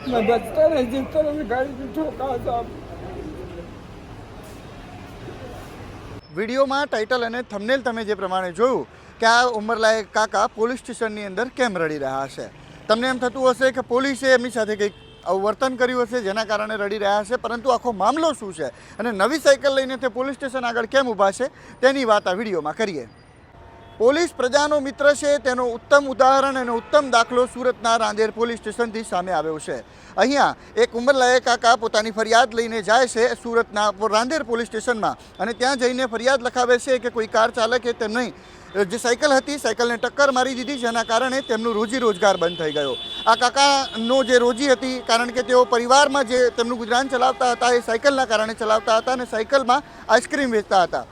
मैं बचता नहीं जिस तरह से गाड़ी से ठोका साहब વિડીયોમાં ટાઇટલ અને થંબનેલ તમે જે પ્રમાણે જોયું કે આ ઉંમરલાયક કાકા પોલીસ સ્ટેશનની અંદર કેમ રડી રહ્યા હશે તમને એમ થતું હશે કે પોલીસે એમની સાથે કંઈક આવું વર્તન કર્યું હશે જેના કારણે રડી રહ્યા હશે પરંતુ આખો મામલો શું છે અને નવી સાયકલ લઈને તે પોલીસ સ્ટેશન આગળ કેમ ઊભા છે તેની વાત આ વિડીયોમાં કરીએ પોલીસ પ્રજાનો મિત્ર છે, તેનો ઉત્તમ ઉદાહરણ અને ઉત્તમ દાખલો સુરતના રાંદેર પોલીસ સ્ટેશનથી સામે આવ્યો છે. અહીંયા એક ઉંમરલાયક કાકા પોતાની ફરિયાદ લઈને જાય છે સુરતના રાંદેર પોલીસ સ્ટેશનમાં અને ત્યાં જઈને ફરિયાદ લખાવે છે કે કોઈ કાર ચાલકે તેમની જે સાયકલ હતી, સાયકલને ટક્કર મારી દીધી જેના કારણે તેમનું રોજી રોજગાર બંધ થઈ ગયો. આ કાકાનો જે રોજી હતી, કારણ કે તેઓ પરિવારમાં જે તેમનું ગુજરાન ચલાવતા હતા, એ સાયકલના કારણે ચલાવતા હતા અને સાયકલમાં આઈસ્ક્રીમ વેચતા હતા.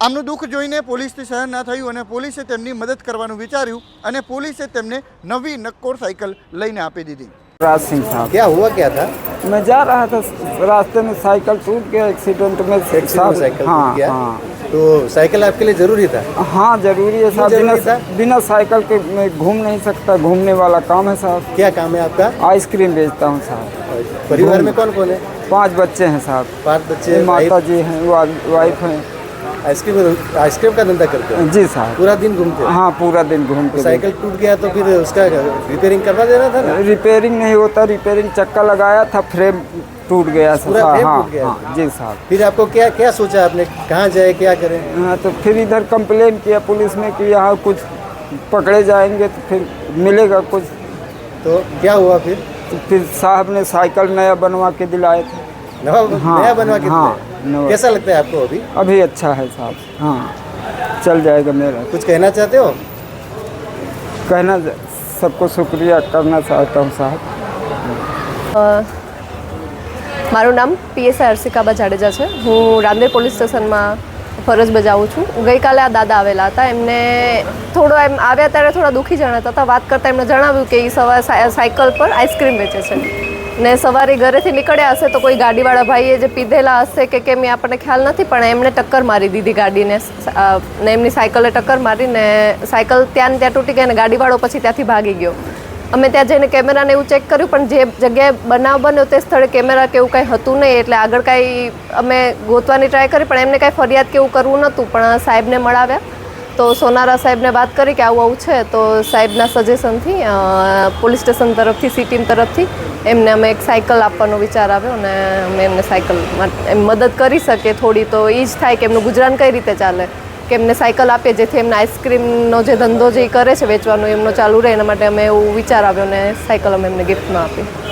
આમનું દુઃખ જોઈને પોલીસથી સહન ના થયું અને પોલીસે તેમની મદદ કરવાનું વિચાર્યું અને પોલીસે તેમને નવી નક્કોર સાયકલ લઈને આપી દીધી राज सिंह साहब क्या हुआ क्या था मैं जा रहा था रास्ते में साइकिल टूट गया एक्सीडेंट में एक्सीडेंट में साहब- साइकिल हाँ टूट गया हाँ तो साइकिल आपके लिए जरूरी था हाँ जरूरी है साहब जरूरी बिना था? बिना साइकिल के मैं घूम नहीं सकता घूमने वाला काम है साहब क्या काम है आपका आइसक्रीम बेचता हूँ साहब परिवार में कौन कौन है पांच बच्चे हैं साहब पांच बच्चे माता जी हैं वा- वाइफ हैं आइसक्रीम आइसक्रीम का धंधा करते हो? जी साहब पूरा दिन घूमते हो? हाँ पूरा दिन घूमते साइकिल टूट गया तो फिर उसका रिपेयरिंग करवा देना था ना? रिपेयरिंग नहीं होता रिपेयरिंग चक्का लगाया था फ्रेम टूट गया पूरा हाँ फ्रेम हाँ टूट गया? हाँ जी साहब फिर आपको क्या क्या सोचा आपने? कहाँ जाए क्या करें? हाँ तो फिर इधर कंप्लेन किया पुलिस में कि यहाँ कुछ पकड़े जाएँगे तो फिर मिलेगा कुछ। तो क्या हुआ फिर? तो फिर साहब ने साइकिल नया बनवा के दिलाए थे। हाँ, नया बनवा के हाँ। कैसा लगता है आपको अभी अभी अच्छा है साहब हाँ चल जाएगा मेरा कुछ कहना चाहते हो कहना सबको शुक्रिया करना चाहता हूँ साहब અ, મારું નામ પીએસઆઈ હર્ષિકાબા જાડેજા છે હું રાંદેર પોલીસ સ્ટેશનમાં ફરજ બજાવું છું ગઈકાલે આ દાદા આવેલા હતા એમને થોડો એમ આવ્યા ત્યારે થોડા દુઃખી જણાતા હતા વાત કરતાં એમને જણાવ્યું કે એ સવારે સાય- સાયકલ પર આઈસ્ક્રીમ વેચે છે ને સવારે ઘરેથી નીકળ્યા હશે તો કોઈ ગાડીવાળા ભાઈએ જે પીધેલા હશે કે કેમ એ આપણને ખ્યાલ નથી, પણ એમણે ટક્કર મારી દીધી ગાડીને. ને એમની સાયકલે ટક્કર મારીને સાયકલ ત્યાં ત્યાં તૂટી ગઈ અને ગાડીવાળો પછી ત્યાંથી ભાગી ગયો. અમે ત્યાં જઈને કેમેરાને એવું ચેક કર્યું, પણ જે જગ્યાએ બનાવ બન્યો તે સ્થળે કેમેરા કે એવું કાંઈ હતું નહીં, એટલે આગળ કાંઈ અમે ગોતવાની ટ્રાય કરી, પણ એમને કાંઈ ફરિયાદ કે એવું કરવું નહોતું, પણ સાહેબને મળાવ્યા. તો સોનારા સાહેબને વાત કરી કે આવું આવું છે, તો સાહેબના સજેશનથી પોલીસ સ્ટેશન તરફથી, સી ટીમ તરફથી એમને અમે એક સાયકલ આપવાનો વિચાર આવ્યો અને અમે એમને સાયકલ એમ મદદ કરી શકીએ થોડી તો એ જ થાય કે એમનું ગુજરાન કઈ રીતે ચાલે? કે એમને સાયકલ આપીએ જેથી એમને આઈસ્ક્રીમનો જે ધંધો જે કરે છે વેચવાનો, એમનો ચાલુ રહે એના માટે અમે એવું વિચાર આવ્યો અને સાયકલ અમે એમને ગિફ્ટમાં આપી.